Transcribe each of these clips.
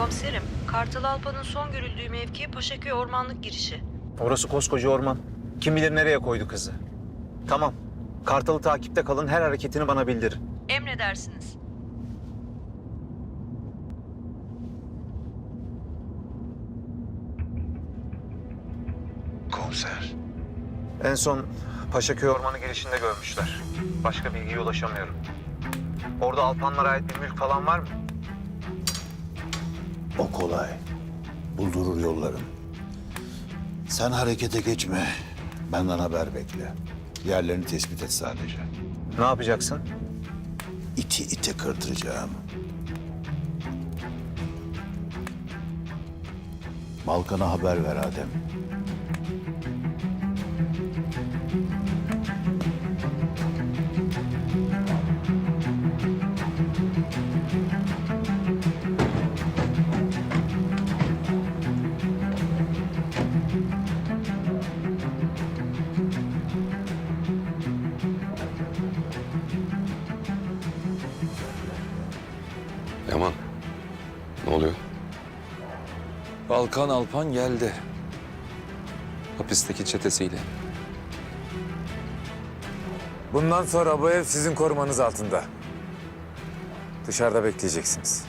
Komiserim, Kartal Alpa'nın son görüldüğü mevki Paşaköy ormanlık girişi. Orası koskoca orman. Kim bilir nereye koydu kızı. Tamam. Kartalı takipte kalın. Her hareketini bana bildirin. Emredersiniz. Komiser. En son Paşaköy ormanı girişinde görmüşler. Başka bilgiye ulaşamıyorum. Orada Alpanlara ait bir mülk falan var mı? O kolay. Buldurur yollarım. Sen harekete geçme. Benden haber bekle. Yerlerini tespit et sadece. Ne yapacaksın? İti ite kırdıracağım. Balkan'a haber ver Adem. Balkan Alpan geldi. Hapisteki çetesiyle. Bundan sonra bu ev sizin korumanız altında. Dışarıda bekleyeceksiniz.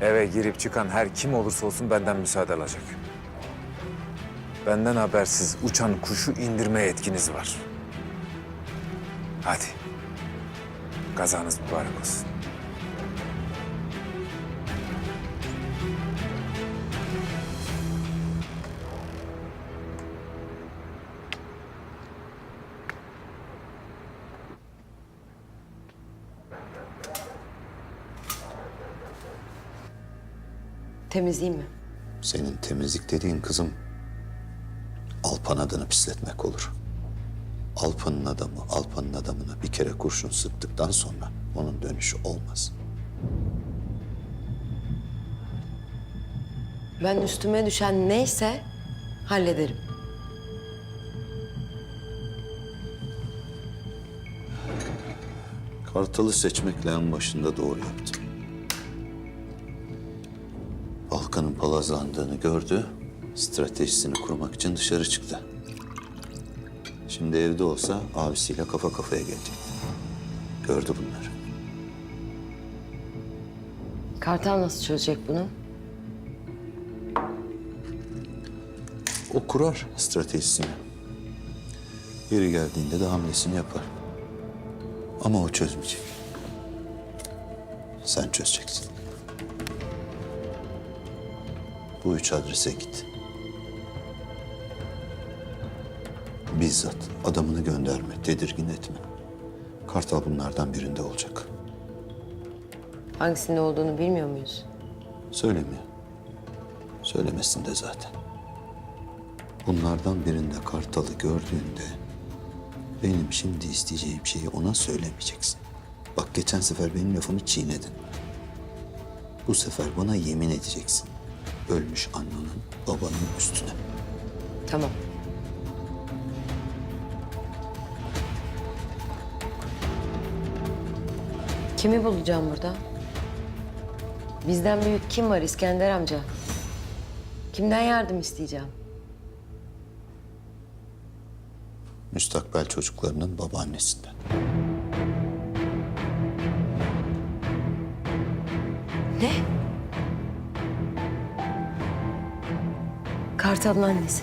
Eve girip çıkan her kim olursa olsun benden müsaade alacak. Benden habersiz uçan kuşu indirme yetkiniz var. Hadi. Kazanız mübarek olsun. Temizleyeyim mi? Senin temizlik dediğin kızım Alpan adını pisletmek olur. Alpan'ın adamı, Alpan'ın adamına bir kere kurşun sıktıktan sonra onun dönüşü olmaz. Ben üstüme düşen neyse hallederim. Kartalı seçmekle en başında doğru yaptım. Balkan'ın palazlandığını gördü, stratejisini kurmak için dışarı çıktı. Şimdi evde olsa abisiyle kafa kafaya gelecekti. Gördü bunları. Kartal nasıl çözecek bunu? O kurar stratejisini. Yeri geldiğinde de hamlesini yapar. Ama o çözmeyecek. Sen çözeceksin. Bu üç adrese git. Bizzat adamını gönderme, tedirgin etme. Kartal bunlardan birinde olacak. Hangisinde olduğunu bilmiyor muyuz? Söylemiyor. Söylemesin de zaten. Bunlardan birinde Kartal'ı gördüğünde benim şimdi isteyeceğim şeyi ona söylemeyeceksin. Bak geçen sefer benim lafımı çiğnedin. Bu sefer bana yemin edeceksin. Ölmüş annenin babanın üstüne. Tamam. Kimi bulacağım burada? Bizden büyük kim var İskender amca? Kimden yardım isteyeceğim? Müstakbel çocuklarının babaannesinden. Kartal'ın annesi.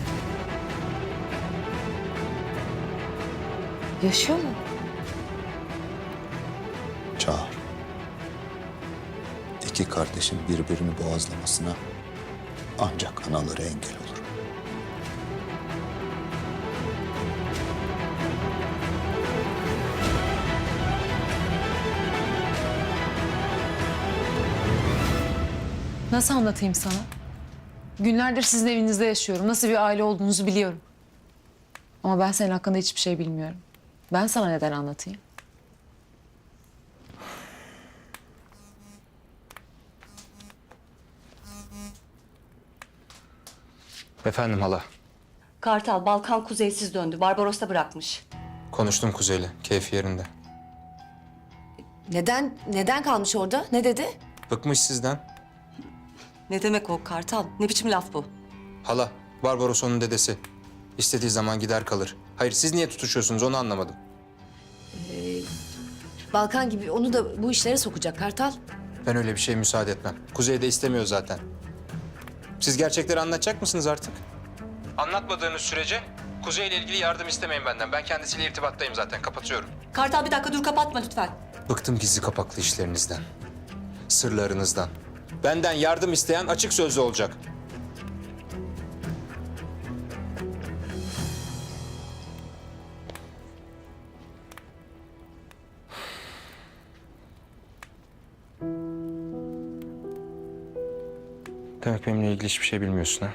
Yaşıyor mu? Çağır. İki kardeşin birbirini boğazlamasına ancak anaları engel olur. Nasıl anlatayım sana? Günlerdir sizin evinizde yaşıyorum. Nasıl bir aile olduğunuzu biliyorum. Ama ben senin hakkında hiçbir şey bilmiyorum. Ben sana neden anlatayım? Efendim hala. Kartal Balkan kuzeysiz döndü. Barbaros'ta bırakmış. Konuştum Kuzey'le. Keyfi yerinde. Neden neden kalmış orada? Ne dedi? Bıkmış sizden. Ne demek o Kartal? Ne biçim laf bu? Hala, Barbaros'un dedesi. İstediği zaman gider kalır. Hayır, siz niye tutuşuyorsunuz onu anlamadım. Balkan gibi onu da bu işlere sokacak Kartal. Ben öyle bir şeye müsaade etmem. Kuzey de istemiyor zaten. Siz gerçekleri anlatacak mısınız artık? Anlatmadığınız sürece Kuzey ile ilgili yardım istemeyin benden. Ben kendisiyle irtibattayım zaten. Kapatıyorum. Kartal bir dakika dur kapatma lütfen. Bıktım gizli kapaklı işlerinizden. Sırlarınızdan. Benden yardım isteyen açık sözlü olacak. Demek benimle ilgili hiçbir şey bilmiyorsun ha?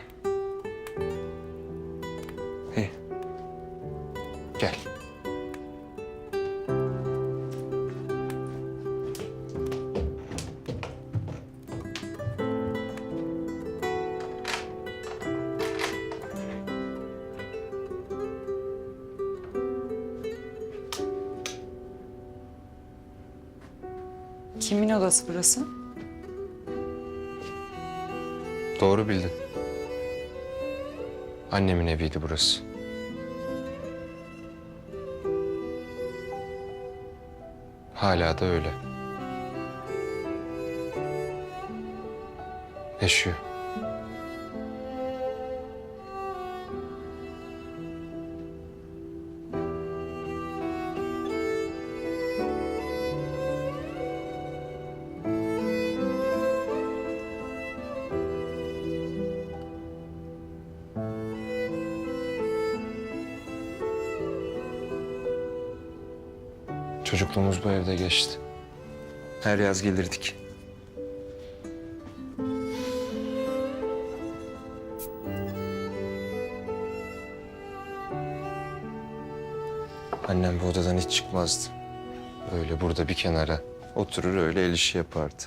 Kimin odası burası? Doğru bildin. Annemin eviydi burası. Hala da öyle. Yaşıyor. Çocukluğumuz bu evde geçti. Her yaz gelirdik. Annem bu odadan hiç çıkmazdı. Öyle burada bir kenara oturur öyle el işi yapardı.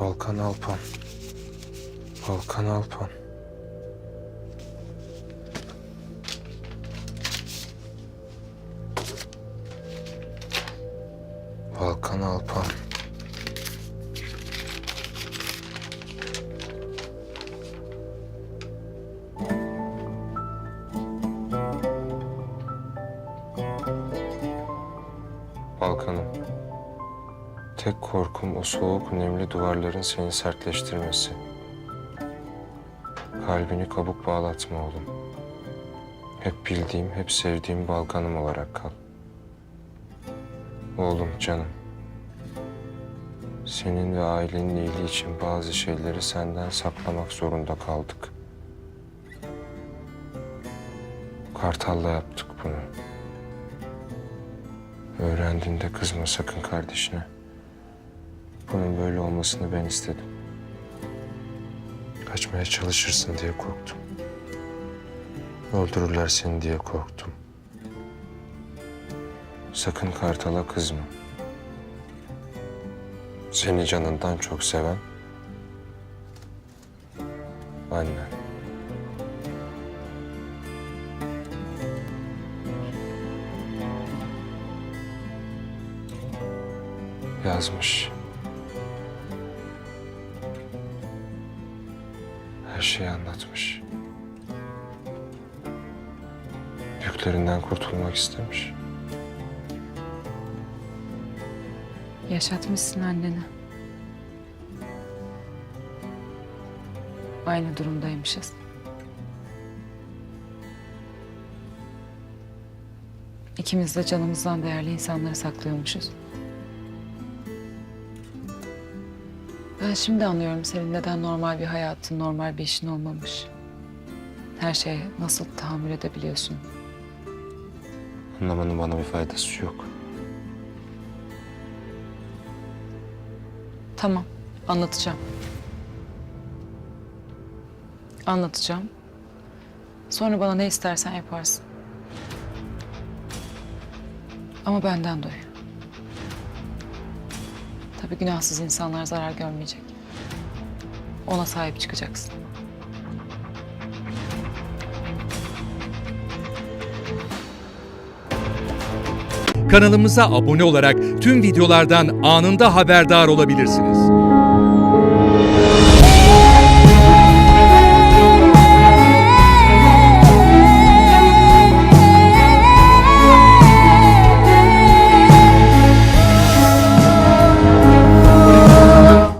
Balkan Alpan. Balkan Alpan. Balkan Alpan. Balkan'ım. Tek korkum o soğuk nemli duvarların seni sertleştirmesi. Kalbini kabuk bağlatma oğlum. Hep bildiğim, hep sevdiğim Balkan'ım olarak kal. Oğlum canım. Senin ve ailenin iyiliği için bazı şeyleri senden saklamak zorunda kaldık. Kartal'la yaptık bunu. Öğrendiğinde kızma sakın kardeşine. Bunun böyle olmasını ben istedim. Kaçmaya çalışırsın diye korktum. Öldürürler seni diye korktum. Sakın Kartal'a kızma. Seni canından çok seven annen. Yazmış. Şeyi anlatmış. Yüklerinden kurtulmak istemiş. Yaşatmışsın anneni. Aynı durumdaymışız. İkimiz de canımızdan değerli insanları saklıyormuşuz. Ben şimdi anlıyorum senin neden normal bir hayatın, normal bir işin olmamış. Her şeye nasıl tahammül edebiliyorsun. Anlamanın bana bir faydası yok. Tamam, anlatacağım. Anlatacağım. Sonra bana ne istersen yaparsın. Ama benden duy. Tabii günahsız insanlar zarar görmeyecek. Ona sahip çıkacaksın. Kanalımıza abone olarak tüm videolardan anında haberdar olabilirsiniz.